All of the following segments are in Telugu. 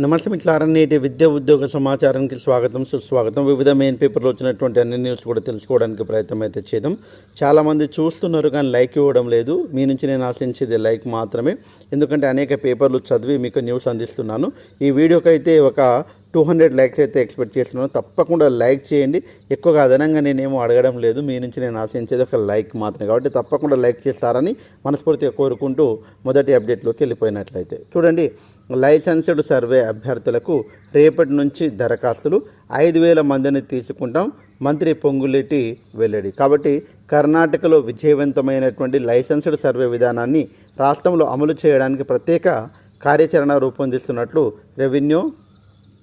నమస్తే మిట్లారన్ నేటి విద్యా ఉద్యోగ సమాచారానికి స్వాగతం సుస్వాగతం. వివిధ మెయిన్ పేపర్లో వచ్చినటువంటి అన్ని న్యూస్ కూడా తెలుసుకోవడానికి ప్రయత్నం అయితే చేద్దాం. చాలామంది చూస్తున్నారు కానీ లైక్ ఇవ్వడం లేదు. మీ నుంచి నేను ఆశించేది లైక్ మాత్రమే. ఎందుకంటే అనేక పేపర్లు చదివి మీకు న్యూస్ అందిస్తున్నాను. ఈ వీడియోకైతే ఒక టూ హండ్రెడ్ లైక్స్ అయితే ఎక్స్పెక్ట్ చేస్తున్నాను. తప్పకుండా లైక్ చేయండి. ఎక్కువగా అదనంగా నేనేమో అడగడం లేదు. మీ నుంచి నేను ఆశించేది ఒక లైక్ మాత్రమే. కాబట్టి తప్పకుండా లైక్ చేస్తారని మనస్ఫూర్తిగా కోరుకుంటూ మొదటి అప్డేట్లోకి వెళ్ళిపోయినట్లయితే. చూడండి లైసెన్స్డ్ సర్వే అభ్యర్థులకు రేపటి నుంచి దరఖాస్తులు ఐదు వేల మందిని తీసుకుంటాం. మంత్రి పొంగులేటి వెల్లడి. కాబట్టి కర్ణాటకలో విజయవంతమైనటువంటి లైసెన్స్డ్ సర్వే విధానాన్ని రాష్ట్రంలో అమలు చేయడానికి ప్రత్యేక కార్యాచరణ రూపొందిస్తున్నట్లు రెవెన్యూ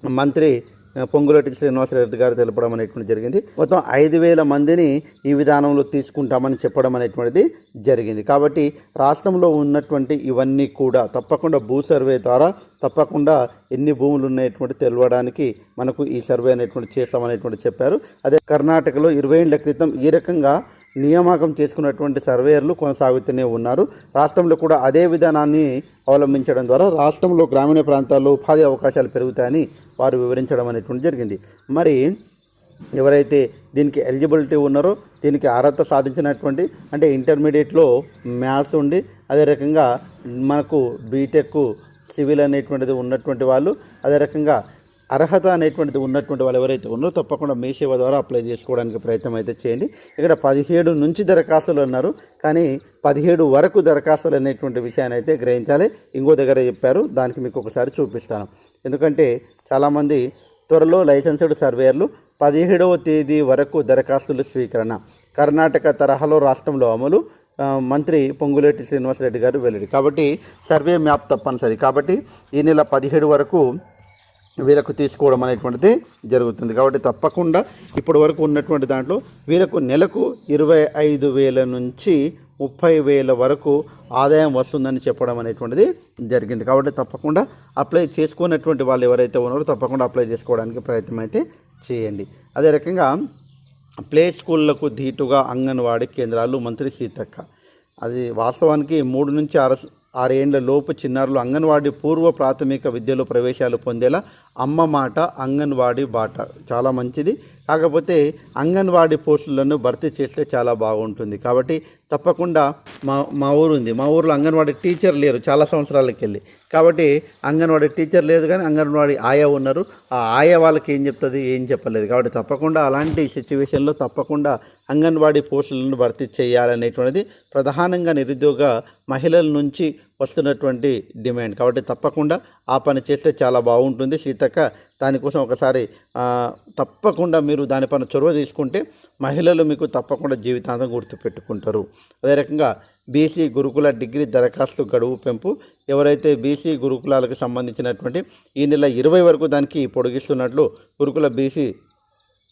మంత్రి ఆ, పొంగులేటి శ్రీనివాసరెడ్డి గారు తెలపడం అనేటువంటి జరిగింది. మొత్తం ఐదు వేల మందిని ఈ విధానంలో తీసుకుంటామని చెప్పడం అనేటువంటిది జరిగింది. కాబట్టి రాష్ట్రంలో ఉన్నటువంటి ఇవన్నీ కూడా తప్పకుండా భూ సర్వే ద్వారా తప్పకుండా ఎన్ని భూములు ఉన్నటువంటి తెలవడానికి మనకు ఈ సర్వే అనేటువంటి చేస్తామనేటువంటి చెప్పారు. అదే కర్ణాటకలో ఇరవై ఏళ్ళ క్రితం ఈ రకంగా నియామకం చేసుకున్నటువంటి సర్వేయర్లు కొనసాగుతూనే ఉన్నారు. రాష్ట్రంలో కూడా అదే విధానాన్ని అవలంబించడం ద్వారా రాష్ట్రంలో గ్రామీణ ప్రాంతాల్లో ఉపాధి అవకాశాలు పెరుగుతాయని వారు వివరించడం అనేటువంటి జరిగింది. మరి ఎవరైతే దీనికి ఎలిజిబిలిటీ ఉన్నారో దీనికి అర్హత సాధించినటువంటి అంటే ఇంటర్మీడియట్లో మ్యాథ్స్ ఉండి అదే రకంగా మనకు బీటెక్ సివిల్ అనేటువంటిది ఉన్నటువంటి వాళ్ళు అదే రకంగా అర్హత అనేటువంటిది ఉన్నటువంటి వాళ్ళు ఎవరైతే ఉన్నారో తప్పకుండా మీ సేవ ద్వారా అప్లై చేసుకోవడానికి ప్రయత్నం అయితే చేయండి. ఇక్కడ పదిహేడు నుంచి దరఖాస్తులు అన్నారు కానీ పదిహేడు వరకు దరఖాస్తులు అనేటువంటి విషయాన్ని అయితే గ్రహించాలి. ఇంకో దగ్గర చెప్పారు దానికి మీకు ఒకసారి చూపిస్తాను. ఎందుకంటే చాలామంది త్వరలో లైసెన్స్డ్ సర్వేయర్లు పదిహేడవ తేదీ వరకు దరఖాస్తులు స్వీకరణ. కర్ణాటక తరహాలో రాష్ట్రంలో అమలు మంత్రి పొంగులేటి శ్రీనివాసరెడ్డి గారు వెల్లడి. కాబట్టి సర్వే మ్యాప్ తప్పనిసరి. కాబట్టి ఈ నెల పదిహేడు వరకు వీళ్ళకు తీసుకోవడం అనేటువంటిది జరుగుతుంది. కాబట్టి తప్పకుండా ఇప్పటి వరకు ఉన్నటువంటి దాంట్లో వీళ్ళకు నెలకు ఇరవై ఐదు వేల నుంచి ముప్పై వేల వరకు ఆదాయం వస్తుందని చెప్పడం అనేటువంటిది జరిగింది. కాబట్టి తప్పకుండా అప్లై చేసుకున్నటువంటి వాళ్ళు ఎవరైతే ఉన్నారో తప్పకుండా అప్లై చేసుకోవడానికి ప్రయత్నం అయితే చేయండి. అదే రకంగా ప్లే స్కూళ్ళకు ధీటుగా అంగన్వాడీ కేంద్రాలు మంత్రి సీతక్క. అది వాస్తవానికి మూడు నుంచి ఆరు ఆరేండ్ల లోపు చిన్నారులు అంగన్వాడీ పూర్వ ప్రాథమిక విద్యలో ప్రవేశాలు పొందేలా అమ్మ మాట అంగన్వాడీ బాట. చాలా మంచిది. కాకపోతే అంగన్వాడీ పోస్టులను భర్తీ చేస్తే చాలా బాగుంటుంది. కాబట్టి తప్పకుండా మా మా ఊరు ఉంది మా ఊర్లో అంగన్వాడీ టీచర్ లేరు. చాలా సంవత్సరాలకి వెళ్ళి కాబట్టి అంగన్వాడీ టీచర్ లేదు కానీ అంగన్వాడీ ఆయా ఉన్నారు. ఆ ఆయా వాళ్ళకి ఏం చెప్తుంది ఏం చెప్పలేదు. కాబట్టి తప్పకుండా అలాంటి సిచ్యువేషన్లో తప్పకుండా అంగన్వాడీ పోస్టులను భర్తీ చేయాలనేటువంటిది ప్రధానంగా నిరుద్యోగ మహిళల నుంచి వస్తున్నటువంటి డిమాండ్. కాబట్టి తప్పకుండా ఆ పని చేస్తే చాలా బాగుంటుంది. సీతక్క దానికోసం ఒకసారి తప్పకుండా మీరు దానిపైన చొరవ తీసుకుంటే మహిళలు మీకు తప్పకుండా జీవితాంతం గుర్తుపెట్టుకుంటారు. అదే రకంగా బీసీ గురుకుల డిగ్రీ దరఖాస్తు గడువు పెంపు ఎవరైతే బీసీ గురుకులాలకు సంబంధించినటువంటి ఈ నెల ఇరవై వరకు దానికి పొడిగిస్తున్నట్లు గురుకుల బీసీ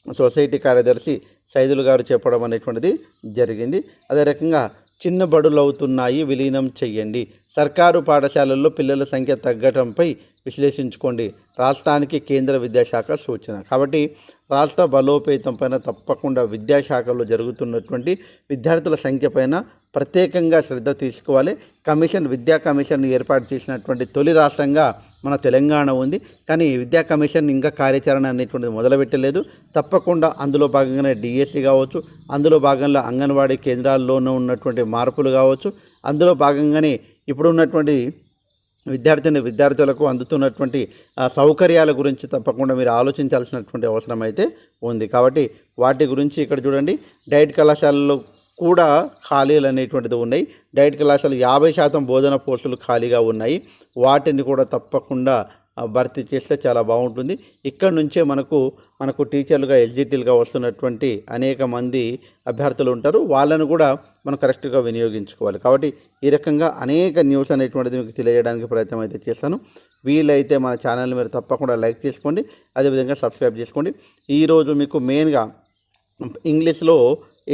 సొసైటీ కార్యదర్శి సైదులు గారు చెప్పడం అనేటువంటిది జరిగింది. అదే రకంగా చిన్న బడులవుతున్నాయి విలీనం చెయ్యండి. సర్కారు పాఠశాలల్లో పిల్లల సంఖ్య తగ్గటంపై విశ్లేషించుకోండి. రాష్ట్రానికి కేంద్ర విద్యాశాఖ సూచన. కాబట్టి రాష్ట్ర బలోపేతం పైన తప్పకుండా విద్యాశాఖలో జరుగుతున్నటువంటి విద్యార్థుల సంఖ్య పైన ప్రత్యేకంగా శ్రద్ధ తీసుకోవాలి. కమిషన్ విద్యా కమిషన్ ఏర్పాటు చేసినటువంటి తొలి రాష్ట్రంగా మన తెలంగాణ ఉంది. కానీ విద్యా కమిషన్ ఇంకా కార్యాచరణ అనేటువంటిది మొదలుపెట్టలేదు. తప్పకుండా అందులో భాగంగానే డిఎస్సి కావచ్చు అందులో భాగంగా అంగన్వాడీ కేంద్రాల్లోనూ ఉన్నటువంటి మార్పులు కావచ్చు. అందులో భాగంగానే ఇప్పుడు ఉన్నటువంటి విద్యార్థిని విద్యార్థులకు అందుతున్నటువంటి సౌకర్యాల గురించి తప్పకుండా మీరు ఆలోచించాల్సినటువంటి అవసరం అయితే ఉంది. కాబట్టి వాటి గురించి ఇక్కడ చూడండి. డైట్ కళాశాలలో కూడా ఖాళీలు అనేటువంటిది ఉన్నాయి. డైట్ కళాశాల యాభై శాతం బోధన పోస్టులు ఖాళీగా ఉన్నాయి. వాటిని కూడా తప్పకుండా భర్తీ చేస్తే చాలా బాగుంటుంది. ఇక్కడ నుంచే మనకు మనకు టీచర్లుగా ఎస్జిటీలుగా వస్తున్నటువంటి అనేక మంది అభ్యర్థులు ఉంటారు. వాళ్ళను కూడా మనం కరెక్ట్గా వినియోగించుకోవాలి. కాబట్టి ఈ రకంగా అనేక న్యూస్ అనేటువంటిది మీకు తెలియజేయడానికి ప్రయత్నం అయితే చేస్తాను. వీలైతే మన ఛానల్ని మీరు తప్పకుండా లైక్ చేసుకోండి. అదేవిధంగా సబ్స్క్రైబ్ చేసుకోండి. ఈరోజు మీకు మెయిన్గా ఇంగ్లీష్లో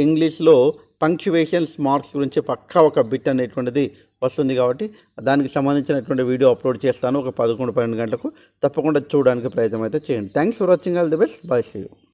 ఇంగ్లీష్లో పంక్చువేషన్స్ మార్క్స్ గురించి పక్కా ఒక బిట్ అనేటువంటిది వస్తుంది కాబట్టి దానికి సంబంధించినటువంటి వీడియో అప్లోడ్ చేస్తాను. ఒక పదకొండు పన్నెండు గంటలకు తప్పకుండా చూడడానికి ప్రయత్నం అయితే చేయండి. Thanks for watching all the best bye see you